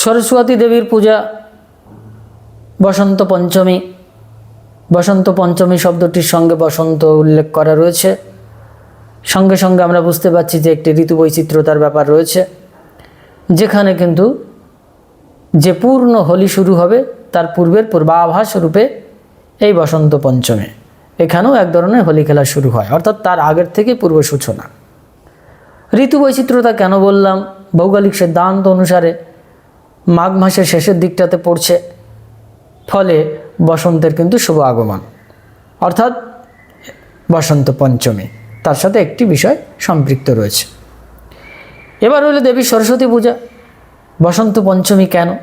সরস্বতী দেবীর পূজা, বসন্ত পঞ্চমী। বসন্ত পঞ্চমী শব্দটির সঙ্গে বসন্ত উল্লেখ করা রয়েছে। সঙ্গে সঙ্গে আমরা বুঝতে পারছি যে একটি ঋতু বৈচিত্র্যতার ব্যাপার রয়েছে, যেখানে কিন্তু যে পূর্ণ হোলি শুরু হবে, তার পূর্বের পূর্বাভাস রূপে এই বসন্ত পঞ্চমী। এখানেও এক ধরনের হোলি খেলা শুরু হয়, অর্থাৎ তার আগের থেকে পূর্ব সূচনা। ঋতু বৈচিত্র্যতা কেন বললাম? ভৌগোলিক সিদ্ধান্ত অনুসারে মাঘ মাসের শেষের দিকটাতে পড়ছে। ফলে বসন্তের কিন্তু শুভ আগমন। অর্থাৎ বসন্ত পঞ্চমী, তার সাথে একটি বিষয় সম্পৃক্ত রয়েছে। এবার হলো দেবী সরস্বতী পূজা। বসন্ত পঞ্চমী কেন?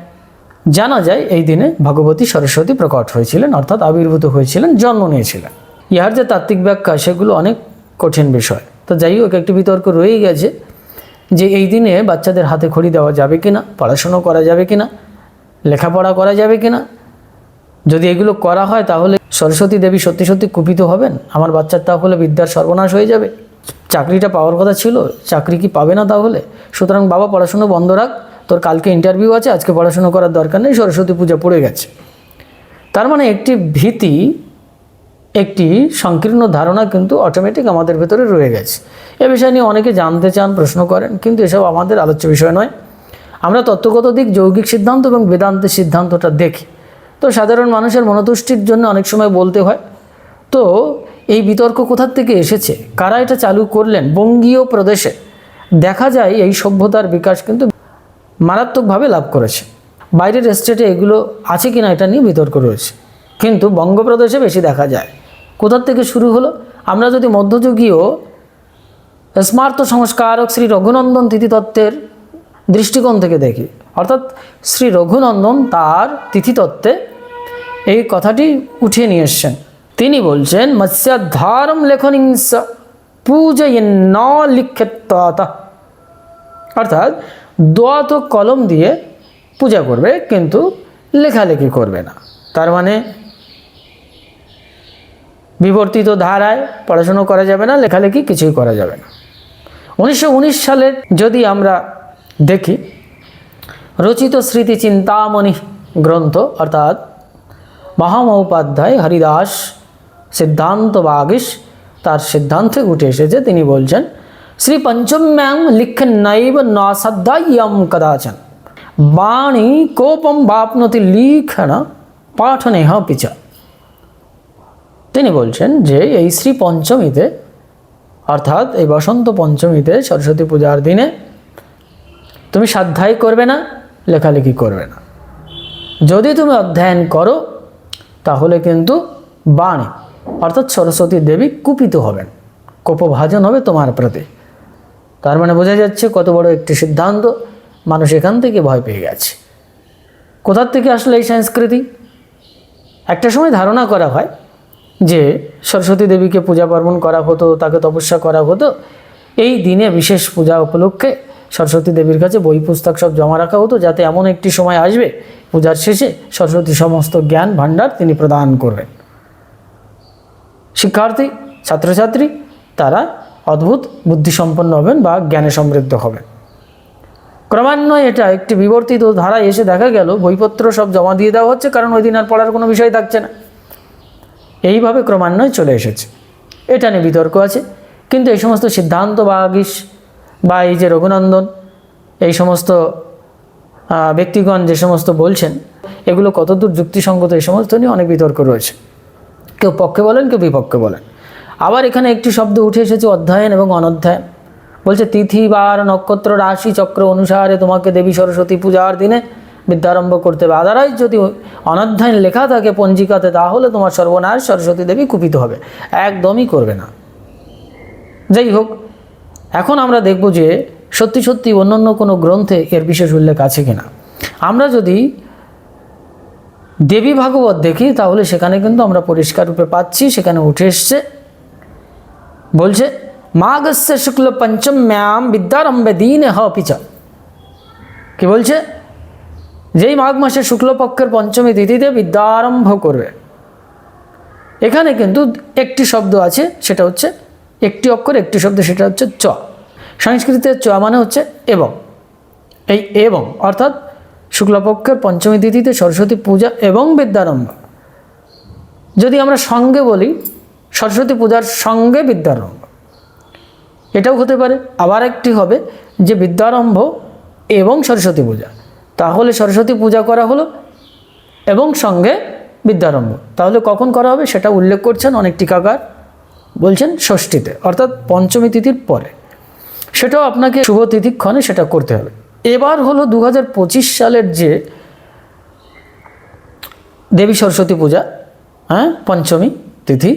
জানা যায় এই দিনে ভগবতী সরস্বতী প্রকট হয়েছিলেন, অর্থাৎ আবির্ভূত হয়েছিলেন, জন্ম নিয়েছিলেন। ইহার যে তাত্ত্বিক ব্যাখ্যা, সেগুলো অনেক কঠিন বিষয়। তো যাই হোক, একটি বিতর্ক রয়েই গেছে। যে এই দিনে বাচ্চাদের হাতে খড়ি দেওয়া যাবে কি না পড়াশুনো করা যাবে কি না লেখাপড়া করা যাবে কি না যদি এগুলো করা হয় তাহলে সরস্বতী দেবী সত্যি সত্যি কুপিত হবেন। আমার বাচ্চার তাহলে বিদ্যার সর্বনাশ হয়ে যাবে। চাকরিটা পাওয়ার কথা ছিল, চাকরি কি পাবে না তাহলে? সুতরাং বাবা, পড়াশুনো বন্ধ রাখ। তোর কালকে ইন্টারভিউ আছে, আজকে পড়াশুনো করার দরকার নেই, সরস্বতী পূজা পড়ে গেছে। তার মানে একটি ভীতি একটি সংকীর্ণ ধারণা কিন্তু অটোমেটিক আমাদের ভেতরে রয়ে গেছে। এ বিষয় নিয়ে অনেকে জানতে চান, প্রশ্ন করেন, কিন্তু এসব আমাদের আলোচ্য বিষয় নয়। আমরা তত্ত্বগত দিক, যৌগিক সিদ্ধান্ত এবং বেদান্তের সিদ্ধান্তটা দেখি। তো সাধারণ মানুষের মনোতুষ্টির জন্য অনেক সময় বলতে হয়, তো এই বিতর্ক কোথার থেকে এসেছে? কারা এটা চালু করলেন? বঙ্গীয় প্রদেশে দেখা যায় এই সভ্যতার বিকাশ কিন্তু মারাত্মকভাবে লাভ করেছে। বাইরের স্টেটে এগুলো আছে কিনা এটা নিয়ে বিতর্ক রয়েছে। কিন্তু বঙ্গপ্রদেশে বেশি দেখা যায়। কোথার থেকে শুরু হলো? আমরা যদি মধ্যযুগীয় স্মার্ত সংস্কারক শ্রী রঘুনন্দন তিথিতত্ত্বের দৃষ্টিকোণ থেকে দেখি, অর্থাৎ শ্রী রঘুনন্দন তার তিথিতত্ত্বে এই কথাটি উঠিয়ে নিয়ে এসছেন। তিনি বলছেন মৎস্যাধারম লেখনিংস পূজয়ন লিখ্যত অর্থাৎ দোয়াত কলম দিয়ে পূজা করবে, কিন্তু লেখালেখি করবে না। তার মানে বিবর্তিত ধারায় পড়াশুনো করা যাবে না, লেখালেখি কিছুই করা যাবে না। উনিশশো সালের যদি আমরা দেখি, রচিত স্মৃতি চিন্তামণি গ্রন্থ, অর্থাৎ মহামহোপাধ্যায় হরিদাস সিদ্ধান্ত বাগিস তার সিদ্ধান্তে উঠে এসেছে, তিনি বলছেন, শ্রী পঞ্চম্যাং লিখন নৈব নাসাধ্যায়ম কদাচন। বাণী কোপম বাপনতি লিখন পাঠনেহ পিচ। তিনি বলছেন যে এই শ্রী পঞ্চমীতে, অর্থাৎ এই বসন্ত পঞ্চমীতে সরস্বতী পূজার দিনে তুমি সাধ্যায় করবে না, লেখালেখি করবে না। যদি তুমি অধ্যয়ন করো, তাহলে কিন্তু বাণী, অর্থাৎ সরস্বতী দেবী কুপিত হবেন, কোপভাজন হবে তোমার প্রতি। তার মানে বোঝা যাচ্ছে কত বড় একটি সিদ্ধান্ত, মানুষ এখান থেকে ভয় পেয়ে গেছে। কোথার থেকে আসলে এই সংস্কৃতি? একটা সময় ধারণা করা হয় যে সরস্বতী দেবীকে পূজা পার্বণ করা হতো, তাকে তপস্যা করা হতো, এই দিনে বিশেষ পূজা উপলক্ষে সরস্বতী দেবীর কাছে বই, পুস্তক সব জমা রাখা হতো, যাতে এমন একটি সময় আসবে, পূজার শেষে সরস্বতী সমস্ত জ্ঞান ভাণ্ডার তিনি প্রদান করবেন শিক্ষার্থী, ছাত্রছাত্রী, তারা অদ্ভুত বুদ্ধিসম্পন্ন হবেন বা জ্ঞানে সমৃদ্ধ হবেন। ক্রমান্বয়ে এটা একটি বিবর্তিত ধারায় এসে দেখা গেল, বইপত্র সব জমা দিয়ে দেওয়া হচ্ছে, কারণ ওই দিন আর পড়ার কোনো বিষয় থাকছে না। এইভাবে ক্রমান্বয়ে চলে এসেছে। এটা নিয়ে বিতর্ক আছে। কিন্তু এই সমস্ত সিদ্ধান্ত বা আগিস বা এই যে রঘুনন্দন, এই সমস্ত ব্যক্তিগণ যে সমস্ত বলছেন, এগুলো কতদূর যুক্তিসঙ্গত এই সমস্ত নিয়ে অনেক বিতর্ক রয়েছে। কেউ পক্ষে বলেন, কেউ বিপক্ষে বলেন। আবার এখানে একটি শব্দ উঠে এসেছে, অধ্যয়ন এবং অনধ্যয়ন। বলছে তিথি বার নক্ষত্র রাশি চক্র অনুসারে তোমাকে দেবী সরস্বতী পূজার দিনে বিদ্যারম্ভ করতে হবে। আদারাই যদি অনধ্যয়ন লেখা থাকে পঞ্জিকাতে, তাহলে তোমার সর্বনাশ সরস্বতী দেবী কুপিত হবে। একদমই করবে না। যাই হোক, এখন আমরা দেখব যে সত্যি সত্যি অন্যান্য কোনো গ্রন্থে এর বিশেষ উল্লেখ আছে কিনা। আমরা যদি দেবী ভাগবত দেখি, তাহলে সেখানে কিন্তু আমরা পরিষ্কার রূপে পাচ্ছি, সেখানে উঠে এসছে। বলছে, মাগস্য শুক্ল পঞ্চম্যাম বিদ্যারম্ভে দিন হ পিচ। কি বলছে? যেই মাঘ মাসে শুক্লপক্ষের পঞ্চমী তিথিতে বিদ্যারম্ভ করবে। এখানে কিন্তু একটি শব্দ আছে, সেটা হচ্ছে একটি অক্ষর, একটি শব্দ, সেটা হচ্ছে চ। সংস্কৃতের চ মানে হচ্ছে এবং। এই এবং, অর্থাৎ শুক্লপক্ষের পঞ্চমী তিথিতে সরস্বতী পূজা এবং বিদ্যারম্ভ। যদি আমরা সঙ্গে বলি, সরস্বতী পূজার সঙ্গে বিদ্যারম্ভ। এটাও হতে পারে, আবার একটি হবে যে বিদ্যারম্ভ এবং সরস্বতী পূজা। তাহলে সরস্বতী পূজা করা হলো এবং সঙ্গে বিদ্যারম্ভ। তাহলে কখন করা হবে সেটা উল্লেখ করছেন অনেক টিকাকার বলছেন ষষ্ঠীতে, অর্থাৎ পঞ্চমী তিথির পরে। সেটাও আপনাকে শুভ তিথিক্ষণে সেটা করতে হবে। এবার হলো দু হাজার পঁচিশ সালের যে দেবী সরস্বতী পূজা হ্যাঁ পঞ্চমী তিথি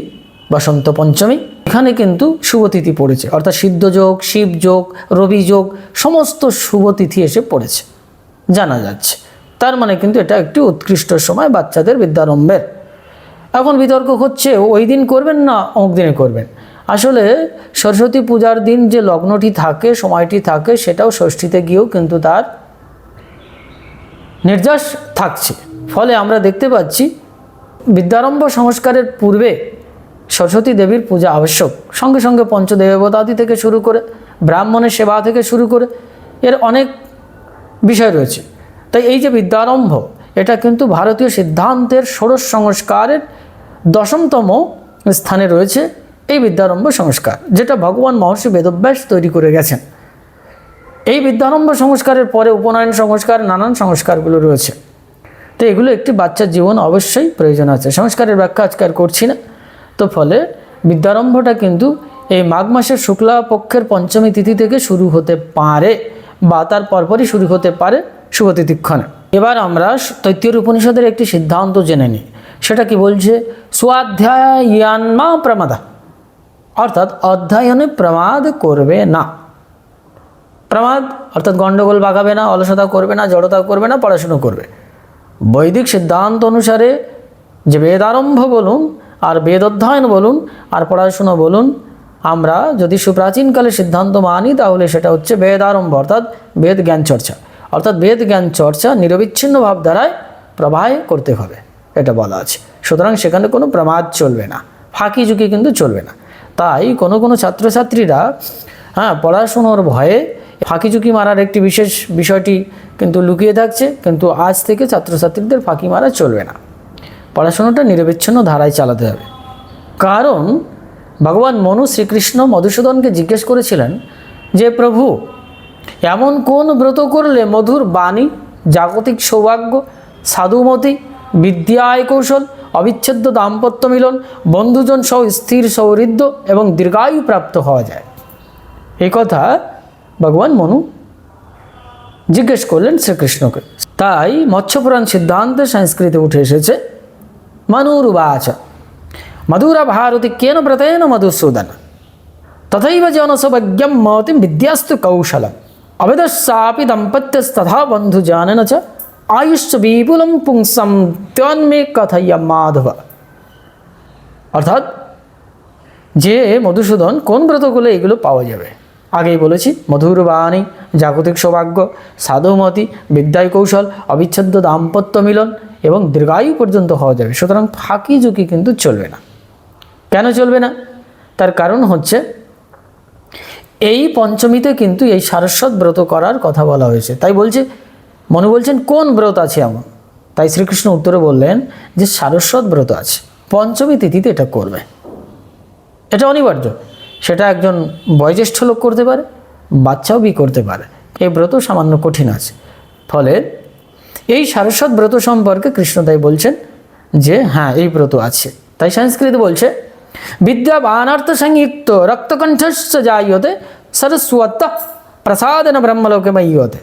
বসন্ত পঞ্চমী, এখানে কিন্তু শুভ তিথি পড়েছে। অর্থাৎ সিদ্ধ যোগ শিব যোগ রবি যোগ সমস্ত শুভ তিথি এসে পড়েছে। জানা যাচ্ছে। তার মানে কিন্তু এটা একটি উৎকৃষ্ট সময় বাচ্চাদের বিদ্যারম্ভের। এখন বিতর্ক হচ্ছে, ওই দিন করবেন না অমুক দিনে করবেন? আসলে সরস্বতী পূজার দিন যে লগ্নটি থাকে, সময়টি থাকে, সেটাও ষষ্ঠীতে গিয়েও কিন্তু তার নির্যাস থাকছে। ফলে আমরা দেখতে পাচ্ছি, বিদ্যারম্ভ সংস্কারের পূর্বে সরস্বতী দেবীর পূজা আবশ্যক। সঙ্গে সঙ্গে পঞ্চদেবতাদি থেকে শুরু করে, ব্রাহ্মণের সেবা থেকে শুরু করে, এর অনেক বিষয় রয়েছে। তাই এই যে বিদ্যারম্ভ, এটা কিন্তু ভারতীয় সিদ্ধান্তের ষোড়শ সংস্কারের দশমতম স্থানে রয়েছে এই বিদ্যারম্ভ সংস্কার, যেটা ভগবান মহর্ষি বেদব্যাস তৈরি করে গেছেন। এই বিদ্যারম্ভ সংস্কারের পরে উপনয়ন সংস্কার, নানান সংস্কারগুলো রয়েছে। তো এগুলো একটি বাচ্চার জীবন অবশ্যই প্রয়োজন আছে। সংস্কারের ব্যাখ্যা আজকাল করছি না। তো ফলে বিদ্যারম্ভটা কিন্তু এই মাঘ মাসের শুক্লা পক্ষের পঞ্চমী তিথি থেকে শুরু হতে পারে। বা তার পরপরই শুরু হতে পারে শুভতিথিক্ষণে এবার আমরা তৈতীয় উপনিষদের একটি সিদ্ধান্ত জেনে নিই। সেটা কি বলছে? স্বাধ্যায়ান্মা প্রমাদা অর্থাৎ অধ্যায়নে প্রমাদ করবে না। প্রমাদ অর্থাৎ গণ্ডগোল বাগাবে না, অলসতা করবে না, জড়তা করবে না, পড়াশুনো করবে। বৈদিক সিদ্ধান্ত অনুসারে যে বেদারম্ভ বলুন, আর বেদ অধ্যয়ন বলুন, আর পড়াশুনো বলুন আমরা যদি সুপ্রাচীনকালে সিদ্ধান্ত মানি, তাহলে সেটা হচ্ছে বেদারম্ভ অর্থাৎ বেদ জ্ঞান চর্চা। অর্থাৎ বেদ জ্ঞান চর্চা নিরবিচ্ছিন্ন ভাব দ্বারাই প্রবাহ করতে হবে, এটা বলা আছে। সুতরাং সেখানে কোনো প্রমাদ চলবে না, ফাঁকি ঝুঁকি কিন্তু চলবে না। তাই কোনো কোনো ছাত্রছাত্রীরা হ্যাঁ পড়াশুনোর ভয়ে ফাঁকি ঝুঁকি মারার একটি বিশেষ বিষয়টি কিন্তু লুকিয়ে থাকছে, কিন্তু আজ থেকে ছাত্রছাত্রীদের ফাঁকি মারা চলবে না। পড়াশোনাটা নিরবিচ্ছিন্ন ধারায় চালাতে হবে। কারণ ভগবান মনু শ্রীকৃষ্ণ মধুসূদনকে জিজ্ঞেস করেছিলেন যে, প্রভু, এমন কোন ব্রত করলে মধুর বাণী, জাগতিক সৌভাগ্য, সাধুমতি, বিদ্যায় কৌশল, অবিচ্ছেদ্য দাম্পত্য মিলন, বন্ধুজন সহ স্থির সৌহৃদ্য এবং দীর্ঘায়ু প্রাপ্ত হওয়া যায়? এই কথা ভগবান মনু জিজ্ঞেস করলেন শ্রীকৃষ্ণকে। তাই মৎস্যপুরাণ সিদ্ধান্তে সংস্কৃতি উঠে এসেছে মনুরুবাচ। মধুরা ভারতি কেন ব্রতেন মধুসূদন তথৈব জনসভজ্ঞম মতিম বিদ্যাস্তু কৌশলম অবেদস্যাপি দম্পত্যস্তথা বন্ধু জানেন চ আয়ুষ্য বিপুলম পুংসম ত্বন্মে কথয় মাধব অর্থাৎ যে মধুসূদন কোন ব্রতগুলো এগুলো পাওয়া যাবে আগেই বলেছি মধুর বাণী জাগতিক সৌভাগ্য সাধুমতি বিদ্যায় কৌশল অবিচ্ছেদ্য দাম্পত্য মিলন এবং দীর্ঘায়ু পর্যন্ত হওয়া যাবে সুতরাং ফাঁকি ঝুঁকি কিন্তু চলবে না কেন চলবে না? তার কারণ হচ্ছে, এই পঞ্চমীতে কিন্তু এই সারস্বত ব্রত করার কথা বলা হয়েছে। তাই বলছে, মনে বলছেন, কোন ব্রত আছে এমন? তাই শ্রীকৃষ্ণ উত্তরে বললেন যে, সারস্বত ব্রত আছে। পঞ্চমী তিথিতে এটা করবে। এটা অনিবার্য। সেটা একজন বয়োজ্যেষ্ঠ লোক করতে পারে, বাচ্চাও বি করতে পারে। এই ব্রত সামান্য কঠিন আছে। ফলে এই সারস্বত ব্রত সম্পর্কে কৃষ্ণ তাই বলছেন যে হ্যাঁ এই ব্রত আছে। তাই সংস্কৃত বলছে বানার্থ সংযুক্ত রক্তকণ্ঠস্য জায়তে সরস্বত প্রসাদন ব্রহ্মলোকে ময়্যতে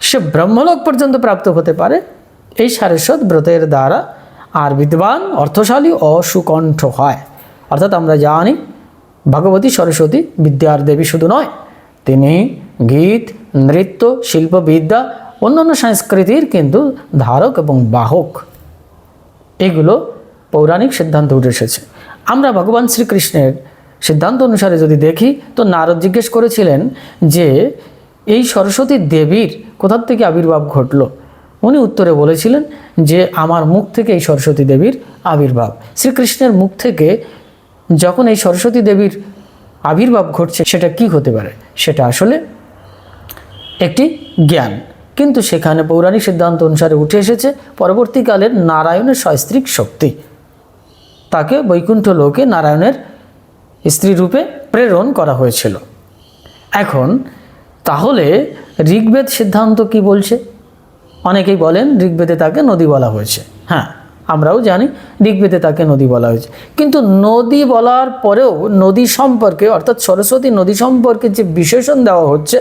সে ব্রহ্মলোক পর্যন্ত প্রাপ্ত হতে পারে এই সারস্বত ব্রতের দ্বারা আর বিদ্বান অর্থশালী ও সুকণ্ঠ হয় অর্থাৎ আমরা জানি ভগবতী সরস্বতী বিদ্যার দেবী শুধু নয় তিনি গীত নৃত্য শিল্পবিদ্যা অন্যান্য সংস্কৃতির কিন্তু ধারক এবং বাহক এগুলো পৌরাণিক সিদ্ধান্ত উঠে এসেছে আমরা ভগবান শ্রীকৃষ্ণের সিদ্ধান্ত অনুসারে যদি দেখি, তো নারদ জিজ্ঞেস করেছিলেন যে, এই সরস্বতী দেবীর কোথার থেকে আবির্ভাব ঘটলো? উনি উত্তরে বলেছিলেন যে, আমার মুখ থেকে এই সরস্বতী দেবীর আবির্ভাব। শ্রীকৃষ্ণের মুখ থেকে যখন এই সরস্বতী দেবীর আবির্ভাব ঘটছে, সেটা কি হতে পারে? সেটা আসলে একটি জ্ঞান। কিন্তু সেখানে পৌরাণিক সিদ্ধান্ত অনুসারে উঠে এসেছে, পরবর্তীকালের নারায়ণের সস্ত্রীক শক্তি। তাকে বৈকুণ্ঠ লোকে নারায়ণের স্ত্রী রূপে প্রেরণ করা হয়েছিল। এখন, তাহলে ঋগ্বেদ সিদ্ধান্ত কি বলছে? অনেকেই বলেন ঋগ্বেদে তাকে নদী বলা হয়েছে। হ্যাঁ আমরাও জানি ঋগ্বেদে তাকে নদী বলা হয়েছে। কিন্তু নদী বলার পরেও নদী সম্পর্কে, অর্থাৎ সরস্বতী নদী সম্পর্কে যে বিশেষণ দেওয়া হচ্ছে,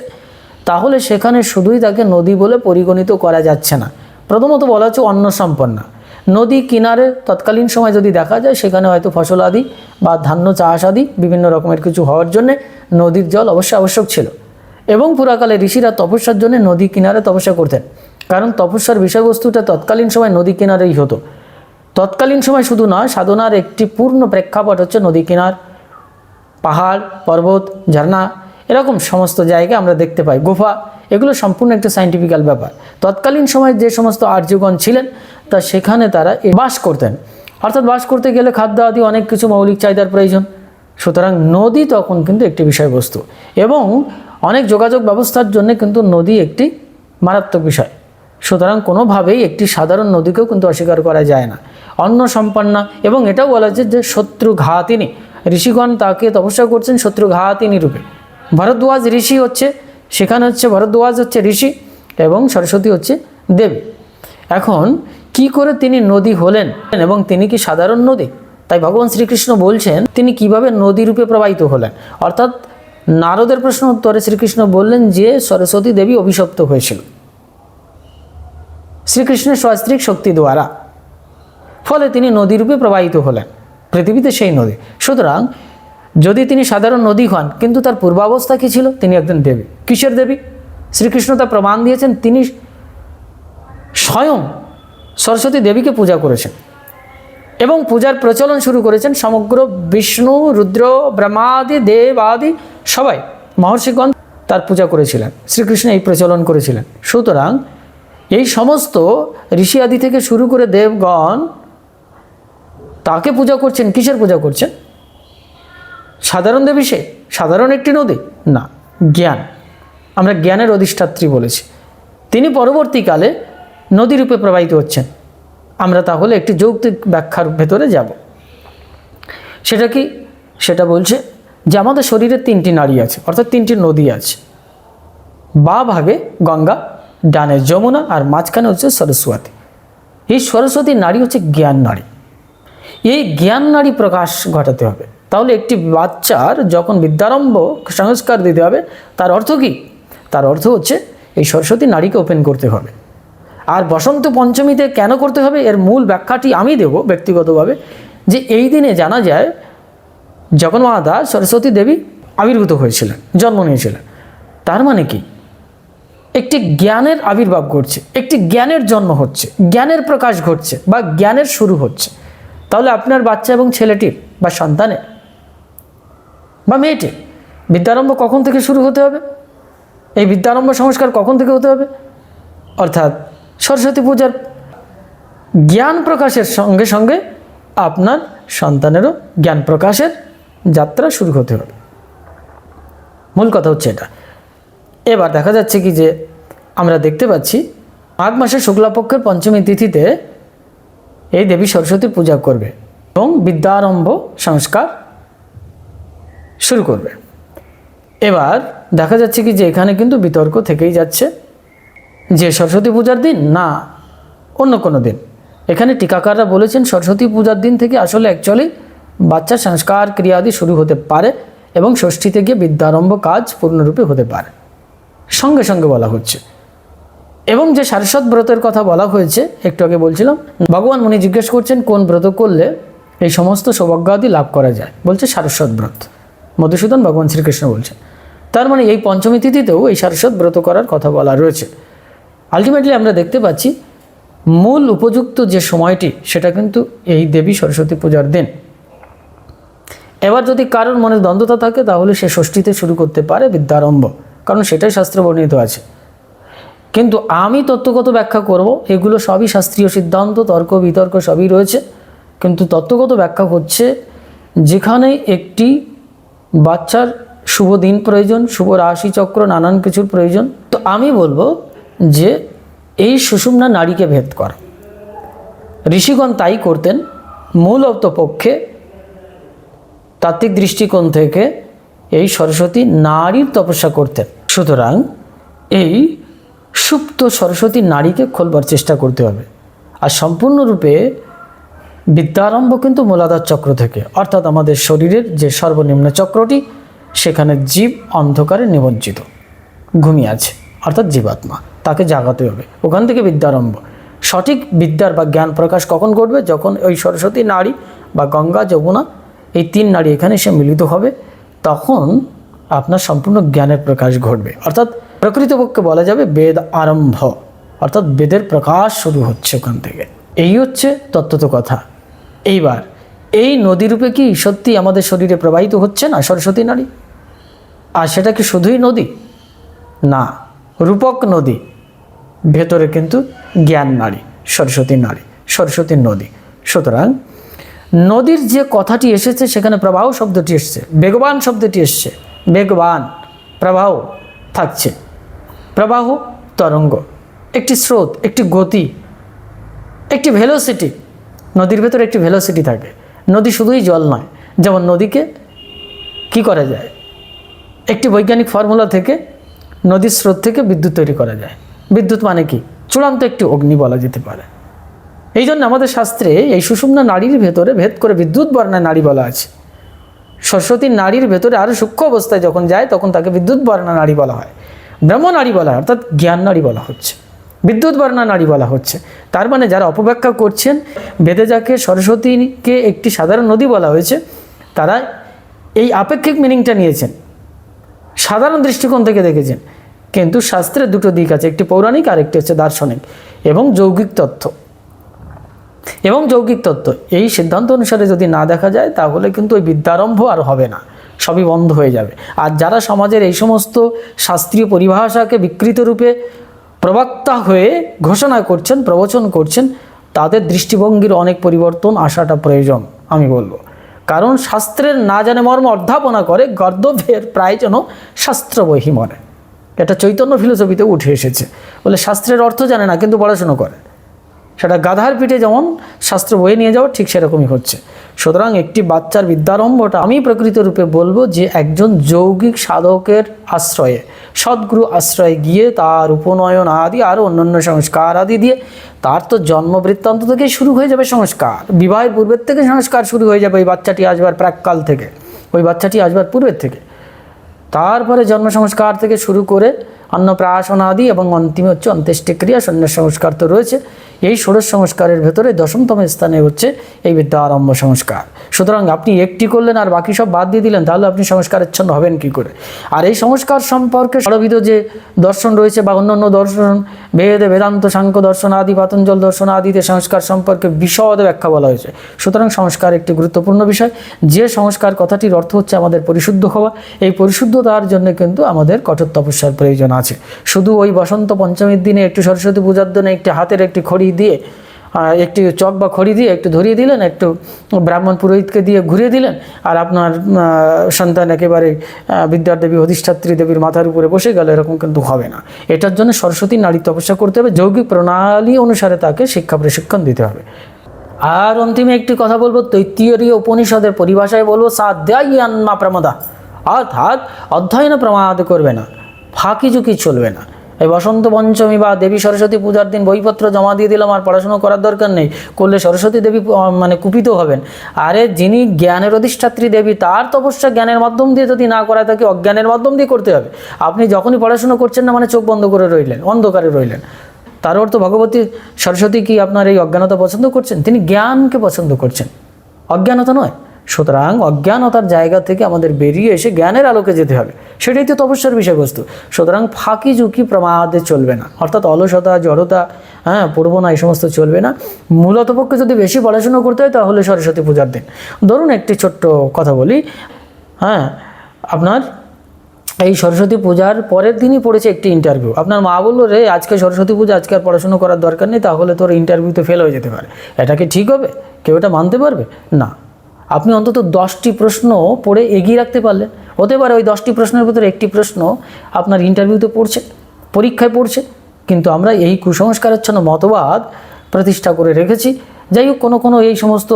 তাহলে সেখানে শুধুই তাকে নদী বলে পরিগণিত করা যাচ্ছে না। প্রথমত বলা হচ্ছে অন্ন সম্পন্না নদী কিনারে তৎকালীন সময় যদি দেখা যায়, সেখানে হয়তো ফসল আদি বা ধান্য চাষ আদি বিভিন্ন রকমের কিছু হওয়ার জন্যে নদীর জল অবশ্যই আবশ্যক ছিল। এবং পুরাকালে ঋষিরা তপস্যার জন্য নদী কিনারে তপস্যা করতেন। কারণ তপস্যার বিষয়বস্তুটা তৎকালীন সময় নদী কিনারেই হতো। তৎকালীন সময় শুধু নয়, সাধনার একটি পূর্ণ প্রেক্ষাপট হচ্ছে নদী কিনার, পাহাড়, পর্বত, ঝর্ণা, এরকম সমস্ত জায়গায় আমরা দেখতে পাই। গুফা, এগুলো সম্পূর্ণ একটা সাইন্টিফিক্যাল ব্যাপার। তৎকালীন সময় যে সমস্ত আর্যগণ ছিলেন তা সেখানে তারা বাস করতেন। অর্থাৎ বাস করতে গেলে খাদ্য আদি অনেক কিছু মৌলিক চাহিদার প্রয়োজন। সুতরাং নদী তখন কিন্তু একটি বিষয়বস্তু এবং অনেক যোগাযোগ ব্যবস্থার জন্য কিন্তু নদী একটি মারাত্মক বিষয়। সুতরাং কোনোভাবেই একটি সাধারণ নদীকেও কিন্তু অস্বীকার করা যায় না। অন্ন সম্পন্না এবং এটাও বলা হচ্ছে যে শত্রু ঘাতিনী। ঋষিগণ তাকে তপস্যা করছেন শত্রু ঘাতিনী রূপে। ভরদ্বাজ ঋষি হচ্ছে, সেখানে হচ্ছে ভরদ্বাজ হচ্ছে ঋষি এবং সরস্বতী হচ্ছে দেবী। এখন কি করে তিনি নদী হলেন এবং তিনি কি সাধারণ নদী? তাই ভগবান শ্রীকৃষ্ণ বলছেন, তিনি কীভাবে নদী রূপে প্রবাহিত হলেন? অর্থাৎ নারদের প্রশ্ন উত্তরে শ্রীকৃষ্ণ বললেন যে, সরস্বতী দেবী অভিশপ্ত হয়েছিল। শ্রীকৃষ্ণের সস্ত্রিক শক্তি দ্বারা। ফলে তিনি নদীরূপে প্রবাহিত হলেন, পৃথিবীতে সেই নদী। সুতরাং যদি তিনি সাধারণ নদী হন, কিন্তু তার পূর্বাবস্থা কী ছিল? তিনি একজন দেবী। কিসের দেবী? শ্রীকৃষ্ণ তা প্রমাণ দিয়েছেন, তিনি স্বয়ং সরস্বতী দেবীকে পূজা করেছেন। এবং পূজার প্রচলন শুরু করেছেন সমগ্র বিষ্ণু, রুদ্র, ব্রহ্মাদি, দেব আদি সবাই। মহর্ষিগণ তার পূজা করেছিলেন, শ্রীকৃষ্ণ এই প্রচলন করেছিলেন। সুতরাং এই সমস্ত ঋষি আদি থেকে শুরু করে দেবগণ তাকে পূজা করছেন, কিসের পূজা করছেন? সাধারণ দেবী সে, সাধারণ একটি নদী? না, জ্ঞান। আমরা জ্ঞানের অধিষ্ঠাত্রী বলেছি। তিনি পরবর্তীকালে নদীরূপে প্রবাহিত হচ্ছেন। আমরা তাহলে একটি যৌক্তিক ব্যাখ্যার ভেতরে যাব। সেটা কি? সেটা বলছে যে আমাদের শরীরে তিনটি নারী আছে, অর্থাৎ তিনটি নদী আছে। বা ভাগে গঙ্গা, ডানে যমুনা আর মাঝখানে হচ্ছে সরস্বতী। এই সরস্বতী নারী হচ্ছে জ্ঞান নারী। এই জ্ঞান নারী প্রকাশ ঘটাতে হবে। তাহলে একটি বাচ্চার যখন বিদ্যারম্ভ সংস্কার দিতে হবে, তার অর্থ কি? তার অর্থ হচ্ছে এই সরস্বতী নারীকে ওপেন করতে হবে। আর বসন্ত পঞ্চমীতে কেন করতে হবে? এর মূল ব্যাখ্যাটি আমি দেব ব্যক্তিগতভাবে। যে এই দিনে জানা যায় মাতা সরস্বতী দেবী আবির্ভূত হয়েছিলেন, জন্ম নিয়েছিলেন। তার মানে কি? একটি জ্ঞানের আবির্ভাব ঘটছে, একটি জ্ঞানের জন্ম হচ্ছে, জ্ঞানের প্রকাশ ঘটছে বা জ্ঞানের শুরু হচ্ছে। তাহলে আপনার বাচ্চা এবং ছেলেটির বা সন্তানের বা মেয়েটির বিদ্যারম্ভ কখন থেকে শুরু হতে হবে? এই বিদ্যারম্ভ সংস্কার কখন থেকে হতে হবে? অর্থাৎ সরস্বতী পূজার জ্ঞান প্রকাশের সঙ্গে সঙ্গে আপনার সন্তানেরও জ্ঞান প্রকাশের যাত্রা শুরু হতে হবে। মূল কথা হচ্ছে এটা। এবার দেখা যাচ্ছে কি যে আমরা দেখতে পাচ্ছি, মাঘ মাসের শুক্লাপক্ষের পঞ্চমী তিথিতে এই দেবী সরস্বতী পূজা করবে এবং বিদ্যারম্ভ সংস্কার শুরু করবে। এবার দেখা যাচ্ছে কি যে এখানে কিন্তু বিতর্ক থেকেই যাচ্ছে। যে সরস্বতী পূজার দিন? না, অন্য কোনো দিন। এখানে টিকাকাররা বলেছেন সরস্বতী পূজার দিন থেকে আসলে অ্যাকচুয়ালি বাচ্চার সংস্কার ক্রিয়াদি শুরু হতে পারে এবং ষষ্ঠীতে গিয়ে বিদ্যারম্ভ কাজ পূর্ণরূপে হতে পারে। সঙ্গে সঙ্গে বলা হচ্ছে। এবং যে সারস্বত ব্রতের কথা বলা হয়েছে, একটু আগে বলছিলাম, ভগবান মুনি জিজ্ঞেস করছেন কোন ব্রত করলে এই সমস্ত সৌভাগ্যাদি লাভ করা যায়? বলছে সারস্বত ব্রত। মধুসূদন ভগবান শ্রীকৃষ্ণ বলছেন। তার মানে এই পঞ্চমী তিথিতেও এই সারস্বত ব্রত করার কথা বলা রয়েছে। আলটিমেটলি আমরা দেখতে পাচ্ছি মূল উপযুক্ত যে সময়টি, সেটা কিন্তু এই দেবী সরস্বতী পূজার দিন। এবার যদি কারোর মনে দ্বন্দ্বতা থাকে, তাহলে সে ষষ্ঠীতে শুরু করতে পারে বিদ্যারম্ভ, কারণ সেটাই শাস্ত্রে বর্ণিত আছে। কিন্তু আমি তত্ত্বগত ব্যাখ্যা করব, এগুলো সবই শাস্ত্রীয় সিদ্ধান্ত, তর্ক, বিতর্ক সবই রয়েছে। কিন্তু তত্ত্বগত ব্যাখ্যা হচ্ছে, যেখানে একটি বাচ্চার শুভ দিন প্রয়োজন, শুভ রাশি চক্র, নানান কিছুর প্রয়োজন। তো আমি বলব যে এই সুষুম্না নারীকে ভেদ করা। ঋষিগণ তাই করতেন। মূলত পক্ষে তাত্ত্বিক দৃষ্টিকোণ থেকে এই সরস্বতী নারীর তপস্যা করতেন। সুতরাং এই সুপ্ত সরস্বতী নারীকে খোলবার চেষ্টা করতে হবে। আর সম্পূর্ণরূপে বিদ্যারম্ভ কিন্তু মূলাধার চক্র থেকে। অর্থাৎ আমাদের শরীরের যে সর্বনিম্ন চক্রটি, সেখানে জীব অন্ধকারে নিমজ্জিত। ঘুমিয়ে আছে, অর্থাৎ জীবাত্মা। তাকে জাগাতে হবে। ওখান থেকে বিদ্যারম্ভ। সঠিক বিদ্যার বা জ্ঞান প্রকাশ কখন ঘটবে? যখন ওই সরস্বতী নারী বা গঙ্গা, যমুনা এই তিন নারী এখানে এসে মিলিত হবে, তখন আপনার সম্পূর্ণ জ্ঞানের প্রকাশ ঘটবে। অর্থাৎ প্রকৃতপক্ষে বলা যাবে বেদ আরম্ভ। অর্থাৎ বেদের প্রকাশ শুরু হচ্ছে ওখান থেকে। এই হচ্ছে তত্ত্বত কথা। এইবার, এই নদীরূপে কি সত্যি আমাদের শরীরে প্রবাহিত হচ্ছে না সরস্বতী নারী? আর সেটা কি শুধুই নদী? না, রূপক নদী। ভেতরে কিন্তু জ্ঞান নারী, সরস্বতী নারী সরস্বতীর নদী। সুতরাং নদীর যে কথাটি এসেছে, সেখানে প্রবাহ শব্দটি এসছে, বেগবান শব্দটি এসছে, বেগবান প্রবাহ থাকছে। প্রবাহ তরঙ্গ, একটি স্রোত, একটি গতি, একটি ভেলোসিটি নদীর ভেতরে একটি ভেলোসিটি থাকে। নদী শুধুই জল নয়, যেমন নদীকে কি করা যায়? একটি বৈজ্ঞানিক ফর্মুলা থেকে নদীর স্রোত থেকে বিদ্যুৎ তৈরি করা যায়। বিদ্যুৎ মানে কি? চূড়ান্ত একটি অগ্নি বলা যেতে পারে। এই জন্য আমাদের শাস্ত্রে এই সুষুম্না নারীর ভেতরে ভেদ করে বিদ্যুৎ বর্ণায় নারী বলা আছে। সরস্বতীর নারীর ভেতরে আরও সূক্ষ্ম অবস্থায় যখন যায়, তখন তাকে বিদ্যুৎ বর্ণা নারী বলা হয়। ব্রহ্ম নারী বলা হয়, অর্থাৎ জ্ঞান নারী বলা হচ্ছে। বিদ্যুৎ বর্ণা নারী বলা হচ্ছে। তার মানে যারা অপব্যাখ্যা করছেন বেদে যাকে সরস্বতীকে একটি সাধারণ নদী বলা হয়েছে, তারা এই আপেক্ষিক মিনিংটা নিয়েছেন। সাধারণ দৃষ্টিকোণ থেকে দেখেছেন। কিন্তু শাস্ত্রের দুটো দিক আছে, একটি পৌরাণিক আর একটি হচ্ছে দার্শনিক, এবং যৌগিক তথ্য এবং যৌগিক তত্ত্ব, এই সিদ্ধান্ত অনুসারে যদি না দেখা যায়, তাহলে কিন্তু ওই বিদ্যারম্ভ আর হবে না, সবই বন্ধ হয়ে যাবে। আর যারা সমাজের এই সমস্ত শাস্ত্রীয় পরিভাষাকে বিকৃত রূপে প্রবক্তা হয়ে ঘোষণা করছেন, প্রবচন করছেন, তাদের দৃষ্টিভঙ্গির অনেক পরিবর্তন আসাটা প্রয়োজন, আমি বলব। কারণ শাস্ত্রের না জানে মর্ম অধ্যাপনা করে গর্দভের প্রায় যেন শাস্ত্র বহি মরে। এটা চৈতন্য ফিলোসফিতে উঠে এসেছে। বলে শাস্ত্রের অর্থ জানে না, কিন্তু পড়াশুনো করে। সেটা গাধার পিঠে যেমন শাস্ত্র বয়ে নিয়ে যাওয়া ঠিক সেরকমই হচ্ছে। সুতরাং একটি বাচ্চার বিদ্যারম্ভটা আমি প্রকৃত রূপে বলব যে, একজন যৌগিক সাধকের আশ্রয়ে, সদ্গুরু আশ্রয়ে গিয়ে তার উপনয়ন আদি আরও অন্যান্য সংস্কার আদি দিয়ে তার তো জন্ম বৃত্তান্ত থেকেই শুরু হয়ে যাবে সংস্কার। বিবাহের পূর্বের থেকে সংস্কার শুরু হয়ে যাবে ওই বাচ্চাটি আসবার প্রাককাল থেকে। ওই বাচ্চাটি আসবার পূর্বের থেকে। তারপরে জন্ম সংস্কার থেকে শুরু করে অন্নপ্রাশন আদি এবং অন্তিমে হচ্ছে অন্ত্যেষ্টিক্রিয়া সন্ন্যাস সংস্কার তো রয়েছে। এই ষোড়শ সংস্কারের ভেতরে দশমতম স্থানে হচ্ছে এই বিদ্যা আরম্ভ সংস্কার। সুতরাং আপনি একটি করলেন আর বাকি সব বাদ দিয়ে দিলেন, তাহলে আপনি সংস্কারেচ্ছন্ন হবেন কি করে? আর এই সংস্কার সম্পর্কে সর্ববিধ যে দর্শন রয়েছে বা অন্যান্য দর্শন বেদ বেদান্ত, সাংখ্য দর্শন আদি, পাতঞ্জল দর্শন আদিতে সংস্কার সম্পর্কে বিশদ ব্যাখ্যা বলা হয়েছে। সুতরাং সংস্কার একটি গুরুত্বপূর্ণ বিষয়। যে সংস্কার কথাটির অর্থ হচ্ছে আমাদের পরিশুদ্ধ হওয়া। এই পরিশুদ্ধতার জন্য কিন্তু আমাদের কঠোর তপস্যার প্রয়োজন আছে। শুধু ওই বসন্ত পঞ্চমীর দিনে একটু সরস্বতী পূজার জন্য একটি হাতের একটি খড়ি দিয়ে একটি চক বা খড়ি দিয়ে একটু ধরিয়ে দিলেন, একটু ব্রাহ্মণ পুরোহিতকে দিয়ে ঘুরিয়ে দিলেন, আর আপনার সন্তান একেবারে বিদ্যার দেবী অধিষ্ঠাত্রী দেবীর মাথার উপরে বসে গেল, এরকম কিন্তু হবে না। এটার জন্য সরস্বতী নারী তপস্যা করতে হবে, যৌগিক প্রণালী অনুসারে তাকে শিক্ষা প্রশিক্ষণ দিতে হবে। আর অন্তিমে একটি কথা বলব তৈত্তীয় উপনিষদের পরিভাষায় বলব সাধ্যাই আন্মা প্রমদা অর্থাৎ অধ্যয়নে প্রমাদ করবে না ফাঁকি চলবে না। এই বসন্ত পঞ্চমী বা দেবী সরস্বতী পূজার দিন বইপত্র জমা দিয়ে দিলাম, আর পড়াশোনা করার দরকার নেই। করলে সরস্বতী দেবী মানে কুপিত হবেন। আরে যিনি জ্ঞানের অধিষ্ঠাত্রী দেবী, তার তপস্যা জ্ঞানের মাধ্যম দিয়ে যদি না করায় তাকে অজ্ঞানের মাধ্যম দিয়ে করতে হবে। আপনি যখনই পড়াশুনো করছেন না মানে চোখ বন্ধ করে রইলেন, অন্ধকারে রইলেন। তার অর্থ ভগবতী সরস্বতী কি আপনার এই অজ্ঞানতা পছন্দ করছেন? তিনি জ্ঞানকে পছন্দ করছেন। অজ্ঞানতা নয়। সুতরাং অজ্ঞানতার জায়গা থেকে আমাদের বেরিয়ে এসে জ্ঞানের আলোকে যেতে হবে। সেটাই তো তপস্যার বিষয়বস্তু। সুতরাং ফাঁকি ঝুঁকি প্রমাদে চলবে না। অর্থাৎ অলসতা, জড়তা হ্যাঁ পড়ব না, এই সমস্ত চলবে না। মূলত পক্ষে যদি বেশি পড়াশুনো করতে হয়, তাহলে সরস্বতী পূজার দিন। ধরুন একটি ছোট্ট কথা বলি। হ্যাঁ আপনার এই সরস্বতী পূজার পরের দিনই পড়েছে একটি ইন্টারভিউ আপনার মা বলল, রে, আজকে সরস্বতী পূজা, আজকে আর পড়াশুনো করার দরকার নেই, তাহলে তোর ইন্টারভিউতে ফেল হয়ে যেতে পারে। এটা কি ঠিক হবে? কেউ এটা মানতে পারবে? না। আপনি অন্তত দশটি প্রশ্ন পড়ে এগিয়ে রাখতে পারলেন হতে পারে ওই দশটি প্রশ্নের ভিতরে একটি প্রশ্ন আপনার ইন্টারভিউতে পড়ছে, পরীক্ষায় পড়ছে, কিন্তু আমরা এই কুসংস্কারাচ্ছন্ন মতবাদ প্রতিষ্ঠা করে রেখেছি। যাই হোক, কোনো কোনো এই সমস্ত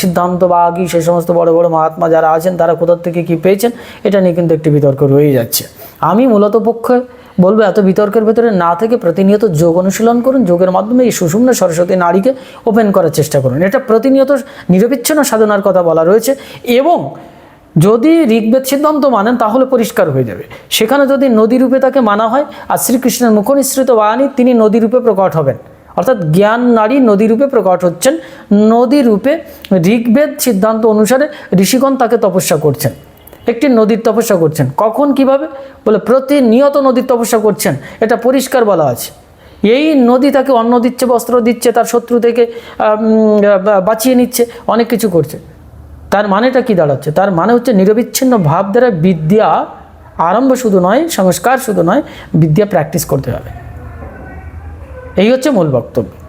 সিদ্ধান্ত বা আগি সেই সমস্ত বড় বড় মহাত্মা যারা আছেন, তারা কোথার থেকে কি পেয়েছেন, এটা নিয়ে কিন্তু একটি বিতর্ক রয়ে যাচ্ছে। আমি মূলত পক্ষে বলব, এত বিতর্কের ভেতরে না থেকে প্রতিনিয়ত যোগ অনুশীলন করুন। যোগের মাধ্যমে এই সুষুম্ন সরস্বতী নারীকে ওপেন করার চেষ্টা করুন। এটা প্রতিনিয়ত নিরবিচ্ছিন্ন সাধনার কথা বলা রয়েছে এবং যদি ঋগ্বেদ সিদ্ধান্ত মানেন, তাহলে পরিষ্কার হয়ে যাবে। সেখানে যদি নদী রূপে তাকে মানা হয়, আর শ্রীকৃষ্ণের মুখনিসৃত বাণী, তিনি নদী রূপে প্রকট হবেন। অর্থাৎ জ্ঞান নারী নদী রূপে প্রকট হচ্ছেন। নদী রূপে ঋগ্বেদ সিদ্ধান্ত অনুসারে ঋষিগণ তাকে তপস্যা করছেন। একটি নদীর তপস্যা করছেন। কখন, কীভাবে? বলে প্রতিনিয়ত নদীর তপস্যা করছেন। এটা পরিষ্কার বলা আছে। এই নদী তাকে অন্ন দিচ্ছে, বস্ত্র দিচ্ছে, তার শত্রু থেকে বাঁচিয়ে নিচ্ছে, অনেক কিছু করছে। তার মানেটা কি দাঁড়াচ্ছে? তার মানে হচ্ছে নিরবিচ্ছিন্ন ভাব দ্বারা বিদ্যা আরম্ভ শুধু নয়, সংস্কার শুধু নয়, বিদ্যা প্র্যাকটিস করতে হবে। এই হচ্ছে মূল বক্তব্য।